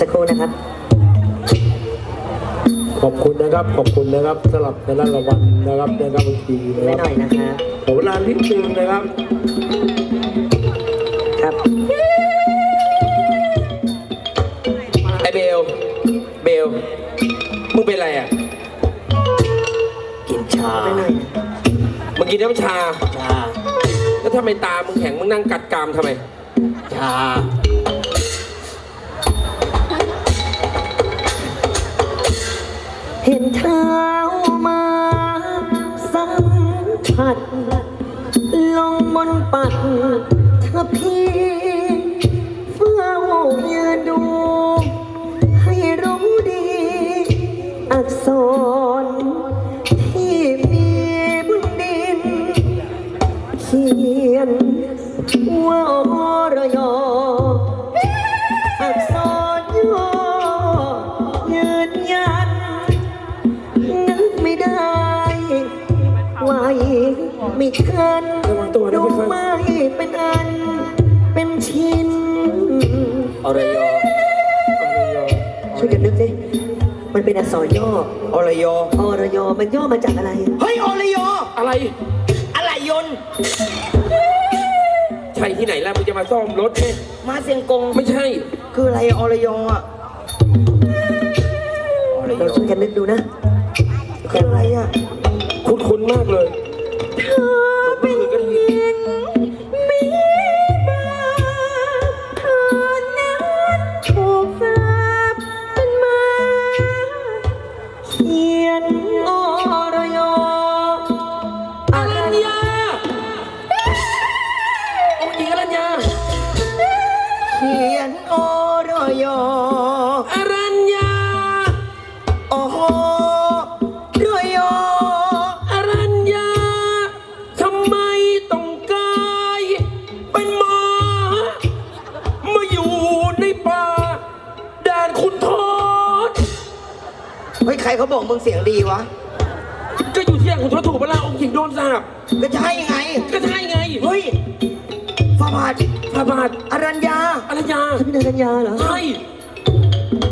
สักครู่นะครับ ขอบคุณนะครับ ขอบคุณนะครับสำหรับในรางวัลนะครับในการบัญชีนะไม่คหรับน่อยนะครับขอเวลานิดนึงนะครับครับ ไอเบล เบล มึงเป็นอะไรอะ กินชาไม่หน่อยนะมึงกินน้ำชา ชาแล้วทำไมตา มึงแข็ง มึงนั่งกัดกรามทำไม ชาเห็นเท้ามาสัมผัสลงบนปัดถ้าพี่เฝ้ายืนดู ให้รู้ดี อักษร ม่ทันระวังตัวนะดูพี่ครับไม่เป็นอัน เป็นชิ้นอรยอช่วยกันนึกสิมันเป็นอักษรย่ออรยออรยอมันย่อมาจากอะไร เฮ้ยอรยออะไร อะไรยนต์ใช่ที่ไหนล่ะมึงจะมาซ่อมรถเนี่ยมาเสียงกง ไม่ใช่ คืออะไรอรยออะอรยเราอช่วยกันนึกดูนะคืออะไรอะคุ้นๆ มากเลย เธอเป็นหญิงมีบาปเธอนั้นถูกสาปเป็นมาเขี เฮ้ยใครเขาบอกมึงเสียงดีวะ ก็อยู่ที่ด่านคุณทอดถูกปะล่ะองค์หญิงโดนสาบก็ใช่ไง ก็ใช่ไงเฮ้ยฟาบาทพระบาทอรัญญาอรัญญาท่านพินารัญญาเหรอ ใช่